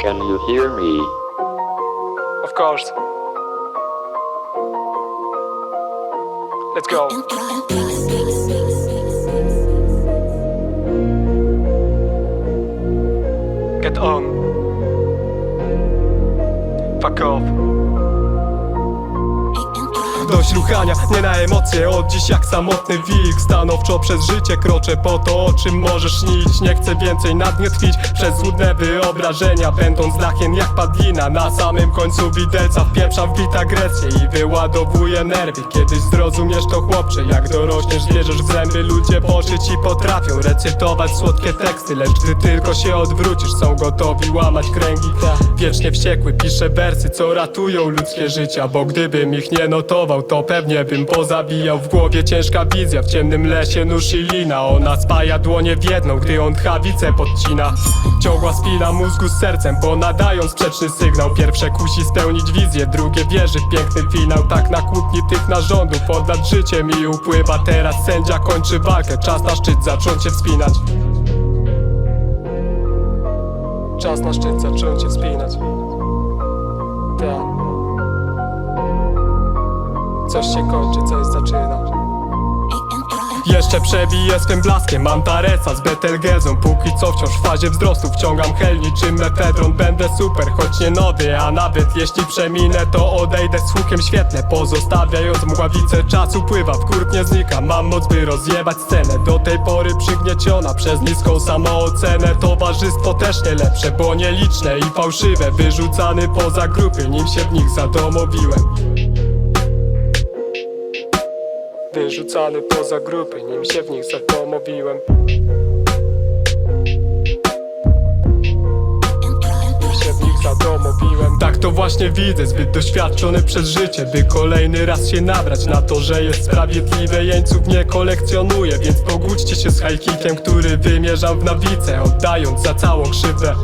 Can you hear me? Of course. Let's go. Get on. Fuck off. Dość ruchania, nie na emocje Od dziś jak samotny wilk. Stanowczo przez życie kroczę po to o czym możesz śnić. Nie chcę więcej nad nie tkwić. Przez złudne wyobrażenia Będąc dachem jak padlina. Na samym końcu widelca wpieprzam w bit agresję I wyładowuję nerwy. Kiedyś zrozumiesz to chłopcze Jak dorośniesz wierzysz w zęby. Ludzie w oczy ci potrafią recytować słodkie teksty Lecz gdy tylko się odwrócisz Są gotowi łamać kręgi. Wiecznie wściekły piszę wersy Co ratują ludzkie życia Bo gdybym ich nie notował To pewnie bym pozabijał. W głowie ciężka wizja W ciemnym lesie nóż i lina Ona spaja dłonie w jedną Gdy on tchawicę podcina. Ciągła spina mózgu z sercem Bo nadają sprzeczny sygnał. Pierwsze kusi spełnić wizję Drugie wierzy w piękny finał. Tak na kłótni tych narządów Od lat życie mi upływa. Teraz sędzia kończy walkę Czas na szczyt zacząć się wspinać. Czas na szczyt zacząć się wspinać Coś się kończy, coś zaczyna. Jeszcze przebiję swym blaskiem Mam Taresa z Betelgezą. Póki co wciąż w fazie wzrostu Wciągam hel niczym mefedron Będę super, choć nie nowy A nawet jeśli przeminę To odejdę z hukiem świetle. Pozostawiając mgławicę Czasu pływa, w kurk nie znika. Mam moc by rozjebać scenę. Do tej pory przygnieciona Przez niską samoocenę. Towarzystwo też nie lepsze Bo nieliczne i fałszywe. Wyrzucany poza grupy Nim się w nich zadomowiłem Wyrzucany poza grupy, nim się w nich zadomowiłem. Tak to właśnie widzę, zbyt doświadczony przez życie By kolejny raz się nabrać na to, że jest sprawiedliwe. Jeńców nie kolekcjonuję, więc pogódźcie się z hajkikiem Który wymierzam w nawicę, oddając za całą krzywdę